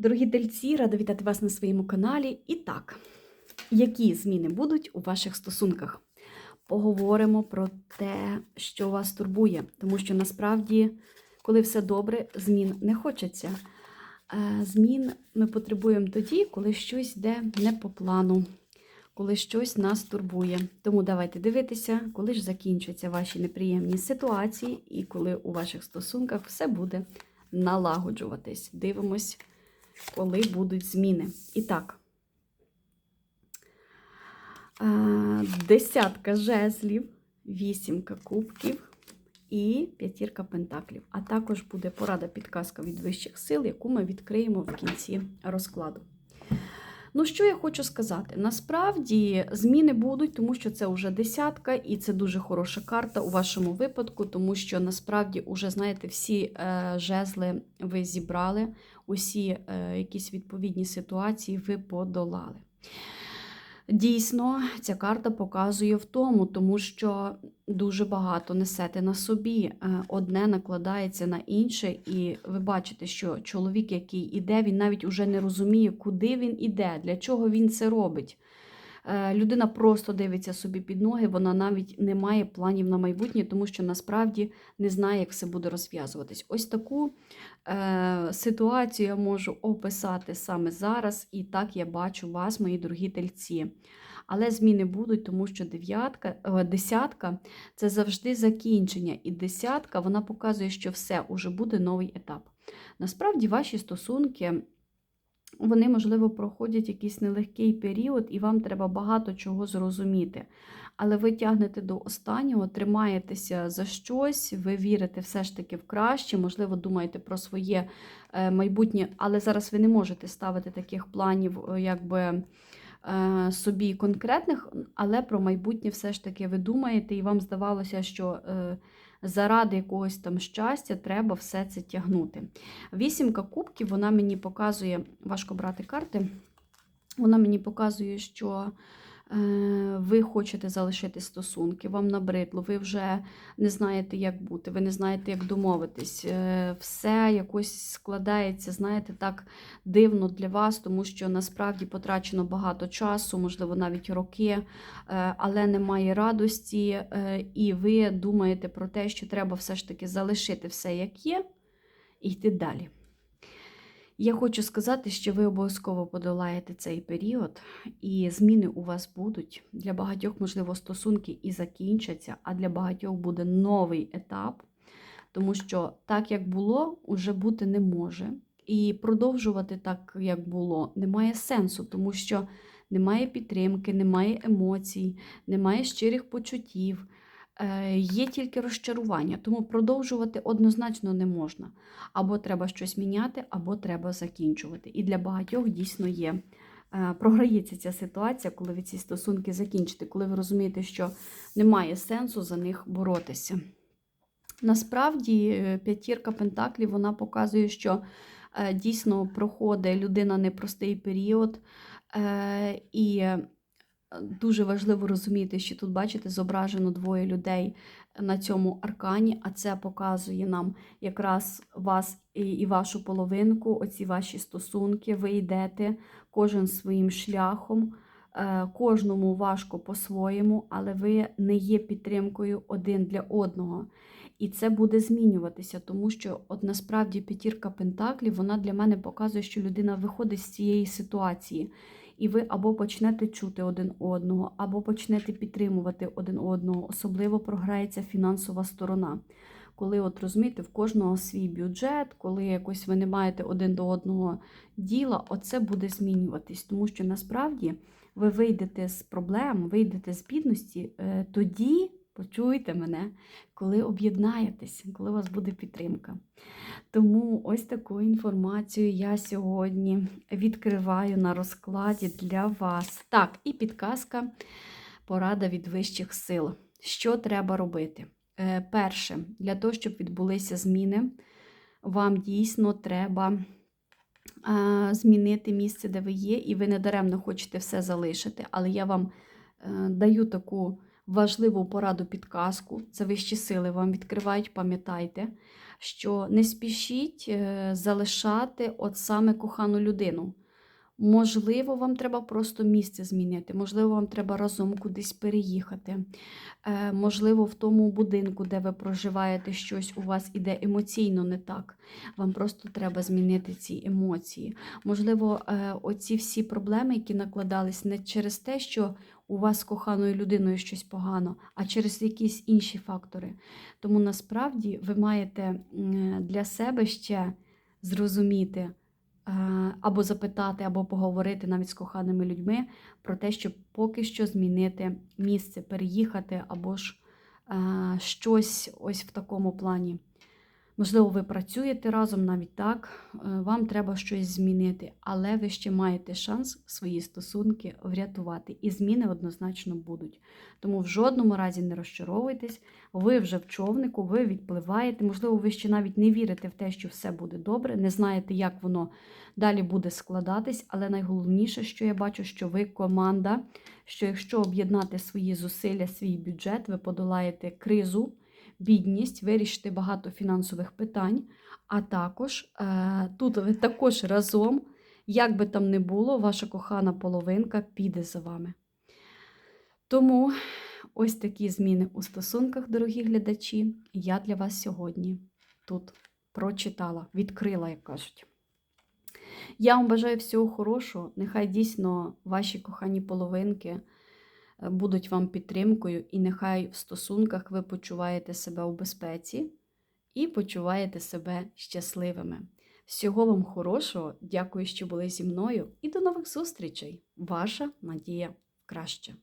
Дорогі тельці, рада вітати вас на своєму каналі. І так, які зміни будуть у ваших стосунках? Поговоримо про те, що вас турбує, тому що насправді, коли все добре, змін не хочеться. Е, Змін ми потребуємо тоді, коли щось йде не по плану, коли щось нас турбує. Тому давайте дивитися, коли ж закінчаться ваші неприємні ситуації, і коли у ваших стосунках все буде налагоджуватись. Дивимось, коли будуть зміни. І так. е, Десятка жезлів, вісімка кубків і п'ятірка пентаклів. А також буде порада підказка від вищих сил, яку ми відкриємо в кінці розкладу. Ну, що я хочу сказати? Насправді зміни будуть, тому що це вже десятка, і це дуже хороша карта у вашому випадку, тому що насправді вже, знаєте, всі е, жезли ви зібрали, усі е, якісь відповідні ситуації ви подолали. Дійсно, ця карта показує в тому, тому що дуже багато несете на собі, е, одне накладається на інше, і ви бачите, що чоловік, який іде, він навіть уже не розуміє, куди він іде, для чого він це робить. Е, Людина просто дивиться собі під ноги, вона навіть не має планів на майбутнє, тому що насправді не знає, як все буде розв'язуватись. Ось таку е, ситуацію я можу описати саме зараз, і так я бачу вас, мої дорогі тельці. Але зміни будуть, тому що дев'ятка, десятка це завжди закінчення, і десятка вона показує, що все уже буде новий етап. Насправді, ваші стосунки. Вони, можливо, проходять якийсь нелегкий період, і вам треба багато чого зрозуміти. Але ви тягнете до останнього, тримаєтеся за щось, ви вірите все ж таки в краще, можливо, думаєте про своє е, майбутнє, але зараз ви не можете ставити таких планів, якби собі конкретних, але про майбутнє все ж таки ви думаєте, і вам здавалося, що заради якогось там щастя треба все це тягнути. Вісімка кубків, вона мені показує, важко брати карти, вона мені показує, що е, ви хочете залишити стосунки, вам набридло, ви вже не знаєте, як бути, ви не знаєте, як домовитись. Е, все якось складається, знаєте, так дивно для вас, тому що насправді потрачено багато часу, можливо, навіть роки, е, але немає радості, е, і ви думаєте про те, що треба все ж таки залишити все, як є, і йти далі. Я хочу сказати, що ви обов'язково подолаєте цей період, і зміни у вас будуть. Для багатьох, можливо, стосунки і закінчаться, а для багатьох буде новий етап, тому що так, як було, уже бути не може. І продовжувати так, як було, немає сенсу, тому що немає підтримки, немає емоцій, немає щирих почуттів. Е, Є тільки розчарування, тому продовжувати однозначно не можна. Або треба щось міняти, або треба закінчувати. І для багатьох дійсно є. е, Програється ця ситуація, коли ви ці стосунки закінчите, коли ви розумієте, що немає сенсу за них боротися. Насправді, е, п'ятірка Пентаклів вона показує, що дійсно проходить людина непростий період. І дуже важливо розуміти, що тут, бачите, зображено двоє людей на цьому аркані, а це показує нам якраз вас і, вашу половинку, оці ваші стосунки. Ви йдете кожен своїм шляхом. Е, Кожному важко по-своєму, але ви не є підтримкою один для одного. І це буде змінюватися, тому що от насправді п'ятірка пентаклів вона для мене показує, що людина виходить з цієї ситуації. І ви або почнете чути один одного, або почнете підтримувати один одного. Особливо програється фінансова сторона. Коли, от розумієте, в кожного свій бюджет, коли якось ви не маєте один до одного діла, оце буде змінюватись. Тому що насправді ви вийдете з проблем, вийдете з бідності е, тоді, почуйте мене, коли об'єднаєтесь, коли у вас буде підтримка. Тому ось таку інформацію я сьогодні відкриваю на розкладі для вас. Так, і підказка, порада від вищих сил. Що треба робити? Е, Перше, для того, щоб відбулися зміни, вам дійсно треба змінити місце, де ви є, і ви не даремно хочете все залишити. Але я вам е, даю таку важливу пораду підказку. Це вищі сили вам відкривають, пам'ятайте. що не спішіть е, залишати от саме кохану людину. Можливо, вам треба просто місце змінити, можливо, вам треба разом кудись переїхати. Е, Можливо, в тому будинку, де ви проживаєте, щось у вас іде емоційно не так. Вам просто треба змінити ці емоції. Можливо, е, оці всі проблеми, які накладались не через те, що у вас з коханою людиною щось погано, а через якісь інші фактори. Тому насправді ви маєте для себе ще зрозуміти е, або запитати, або поговорити навіть з коханими людьми про те, щоб поки що змінити місце, переїхати, або ж е, щось ось в такому плані. Можливо, ви працюєте разом навіть так, е, вам треба щось змінити, але ви ще маєте шанс свої стосунки врятувати, і зміни однозначно будуть. Тому в жодному разі не розчаровуйтесь, ви вже в човнику, ви відпливаєте. Можливо, ви ще навіть не вірите в те, що все буде добре, не знаєте, як воно далі буде складатись, але найголовніше, що я бачу, що ви команда, що якщо об'єднати свої зусилля, свій бюджет, ви подолаєте кризу бідність, вирішити багато фінансових питань, а також е, тут ви також разом, як би там не було, ваша кохана половинка піде за вами. Тому ось такі зміни у стосунках, дорогі глядачі, я для вас сьогодні тут прочитала, відкрила, як кажуть. Я вам бажаю всього хорошого. Нехай дійсно ваші кохані половинки будуть вам підтримкою, і нехай в стосунках ви почуваєте себе у безпеці і почуваєте себе щасливими. Всього вам хорошого, дякую, що були зі мною, і до нових зустрічей! Ваша Надія краще.